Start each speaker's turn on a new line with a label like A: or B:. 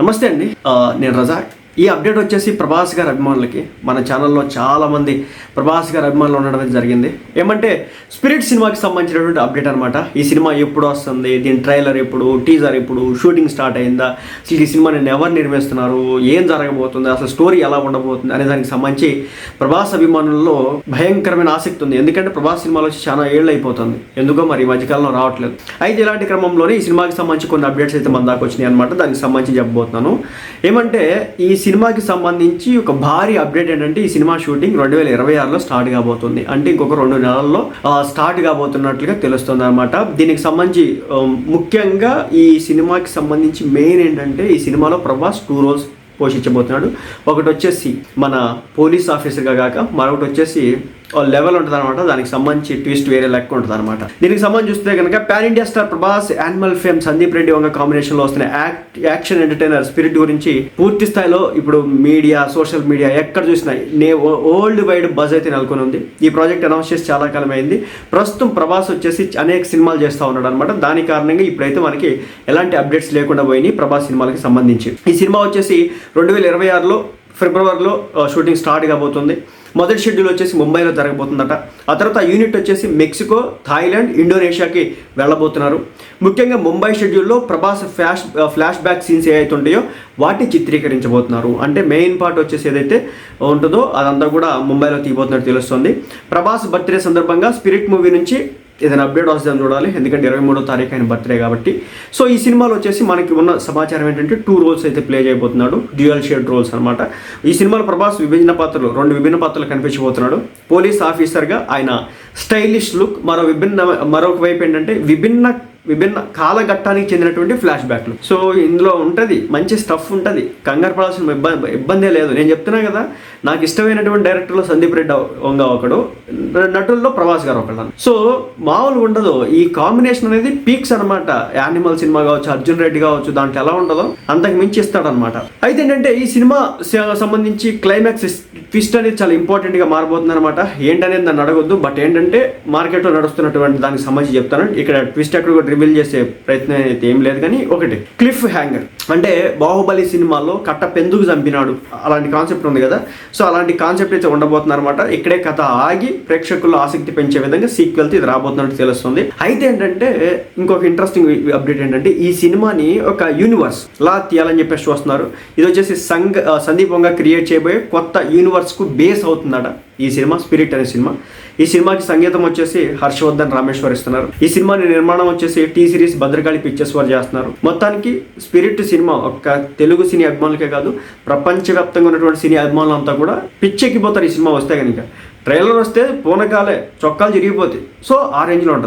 A: నమస్తే అండి. నేను రజాక్. ఈ అప్డేట్ వచ్చేసి ప్రభాస్ గారి అభిమానులకి. మన ఛానల్లో చాలామంది ప్రభాస్ గారి అభిమానులు ఉండడం అనేది జరిగింది. ఏమంటే స్పిరిట్ సినిమాకి సంబంధించినటువంటి అప్డేట్ అనమాట ఈ సినిమా ఎప్పుడు వస్తుంది? దీని ట్రైలర్ ఎప్పుడు? టీజర్ ఎప్పుడు? షూటింగ్ స్టార్ట్ అయిందా? అసలు ఈ సినిమాని ఎవరు నిర్మిస్తున్నారు? ఏం జరగబోతుంది? అసలు స్టోరీ ఎలా ఉండబోతుంది? అనే దానికి సంబంధించి ప్రభాస్ అభిమానుల్లో భయంకరమైన ఆసక్తి ఉంది. ఎందుకంటే ప్రభాస్ సినిమాలో వచ్చి చాలా ఏళ్ళు అయిపోతుంది. ఎందుకో మరి ఈ మధ్యకాలంలో రావట్లేదు. అయితే ఇలాంటి క్రమంలోనే ఈ సినిమాకి సంబంధించి కొన్ని అప్డేట్స్ అయితే మన దాకా వచ్చినాయి అనమాట దానికి సంబంధించి చెప్పబోతున్నాను. ఏమంటే ఈ సినిమాకి సంబంధించి ఒక భారీ అప్డేట్ ఏంటంటే ఈ సినిమా షూటింగ్ రెండు వేల ఇరవై ఆరులో స్టార్ట్ కాబోతుంది. అంటే ఇంకొక రెండు నెలల్లో స్టార్ట్ కాబోతున్నట్లుగా తెలుస్తుంది అనమాట దీనికి సంబంధించి ముఖ్యంగా ఈ సినిమాకి సంబంధించి మెయిన్ ఏంటంటే ఈ సినిమాలో ప్రభాస్ టూ రోల్స్ పోషించబోతున్నాడు. ఒకటి వచ్చేసి మన పోలీస్ ఆఫీసర్గా కాక మరొకటి వచ్చేసి లెవెల్ ఉంటుంది అనమాట దానికి సంబంధించి ట్విస్ట్ వేరే లెక్క ఉంటుంది అనమాట దీనికి సంబంధించి చూస్తే కనుక pan India star Prabhas Animal fame Sandeep Reddy Vanga కాంబినేషన్లో వస్తున్న యాక్ట్ యాక్షన్ ఎంటర్టైనర్ స్పిరిట్ గురించి పూర్తి స్థాయిలో ఇప్పుడు మీడియా సోషల్ మీడియా ఎక్కడ చూసినా నే ఓల్డ్ వైడ్ బజ్ అయితే నెలకొని ఉంది. ఈ ప్రాజెక్ట్ అనౌన్స్ చేసి చాలా కాలం అయింది. ప్రస్తుతం ప్రభాస్ వచ్చేసి అనేక సినిమాలు చేస్తూ ఉన్నాడు అనమాట దాని కారణంగా ఇప్పుడైతే మనకి ఎలాంటి అప్డేట్స్ లేకుండా పోయినాయి ప్రభాస్ సినిమాలకి సంబంధించి. ఈ సినిమా వచ్చేసి రెండు వేల ఇరవై ఆరులో ఫిబ్రవరిలో షూటింగ్ స్టార్ట్ కాబోతుంది. మొదటి షెడ్యూల్ వచ్చేసి ముంబైలో జరగబోతుందట. ఆ తర్వాత యూనిట్ వచ్చేసి మెక్సికో థాయిలాండ్ ఇండోనేషియాకి వెళ్ళబోతున్నారు. ముఖ్యంగా ముంబై షెడ్యూల్లో Prabhas flash flashback scenes ఏవైతే ఉంటాయో వాటిని చిత్రీకరించబోతున్నారు. అంటే మెయిన్ పార్ట్ వచ్చేసి ఏదైతే ఉంటుందో అదంతా కూడా ముంబైలో తీయబోతున్నట్టు తెలుస్తుంది. ప్రభాస్ బర్త్డే సందర్భంగా స్పిరిట్ మూవీ నుంచి ఏదైనా అప్డేట్ వస్తుందని చూడాలి. ఎందుకంటే ఇరవై మూడో తారీఖు ఆయన బర్త్డే కాబట్టి. సో ఈ సినిమాలో వచ్చేసి మనకి ఉన్న సమాచారం ఏంటంటే టూ రోల్స్ అయితే ప్లే చేయబోతున్నాడు. డ్యూయల్ షేడ్ రోల్స్ అనమాట ఈ సినిమాలో ప్రభాస్ విభిన్న పాత్రలు రెండు విభిన్న పాత్రలు కనిపించబోతున్నాడు. పోలీస్ ఆఫీసర్గా ఆయన స్టైలిష్ లుక్ మరో విభిన్న మరొక వైపు ఏంటంటే విభిన్న విభిన్న కాలఘట్టానికి చెందినటువంటి ఫ్లాష్ బ్యాక్లు సో ఇందులో ఉంటుంది మంచి స్టఫ్ ఉంటుంది. కంగారు పడాల్సిన ఇబ్బంది ఇబ్బందే లేదు. నేను చెప్తున్నా కదా నాకు ఇష్టమైనటువంటి డైరెక్టర్లో సందీప్ రెడ్డి వంగ ఒకడు నటుల్లో ప్రభాస్ గారు ఒకడు సో మామూలుగా ఉండదు. ఈ కాంబినేషన్ అనేది పీక్స్ అనమాట యానిమల్ సినిమా కావచ్చు అర్జున్ రెడ్డి కావచ్చు దాంట్లో ఎలా ఉండదో అంతకు మించి ఇస్తాడనమాట అయితే ఏంటంటే ఈ సినిమా సంబంధించి క్లైమాక్స్ ట్విస్ట్ అనేది చాలా ఇంపార్టెంట్గా మారబోతుంది అనమాట ఏంటనేది నన్ను అడగొద్దు. బట్ ఏంటంటే మార్కెట్లో నడుస్తున్నటువంటి దానికి సంబంధించి చెప్తాను. ఇక్కడ ట్విస్ట్ ఎక్కడ కూడా రివీల్ చేసే ప్రయత్నం అయితే ఏం లేదు కానీ ఒకటి. క్లిఫ్ హ్యాంగర్ అంటే బాహుబలి సినిమాలో కట్ట పెందుకు చంపినాడు. అలాంటి కాన్సెప్ట్ ఉంది కదా. సో అలాంటి కాన్సెప్ట్ అయితే ఉండబోతున్నారన్నమాట. అనమాట ఇక్కడే కథ ఆగి ప్రేక్షకుల్లో ఆసక్తి పెంచే విధంగా సీక్వెల్ ఇది రాబోతున్నట్టు తెలుస్తుంది. అయితే ఏంటంటే ఇంకొక ఇంట్రెస్టింగ్ అప్డేట్ ఏంటంటే ఈ సినిమాని ఒక యూనివర్స్ లా తీయాలని చెప్పేసి చూస్తున్నారు. ఇది వచ్చేసి సంగ ఆ, సందీప్ వంగ క్రియేట్ చేయబోయే కొత్త యూనివర్స్కు బేస్ అవుతుందట ఈ సినిమా స్పిరిట్ అనే సినిమా. ఈ సినిమాకి సంగీతం వచ్చేసి హర్షవర్ధన్ రామేశ్వర్ ఇస్తున్నారు. ఈ సినిమాని నిర్మాణం వచ్చేసి టీ సిరీస్ భద్రకాళి పిక్చర్స్ వారు చేస్తున్నారు. మొత్తానికి స్పిరిట్ సినిమా ఒక్క తెలుగు సినీ అభిమానులకే కాదు ప్రపంచవ్యాప్తంగా ఉన్నటువంటి సినీ అభిమానులంతా కూడా పిచ్చెక్కిపోతారు ఈ సినిమా వస్తే కనుక. ట్రైలర్ వస్తే పూనకాలే చొక్కాలు జరిగిపోతాయి సో ఆ రేంజ్లో ఉంటుంది.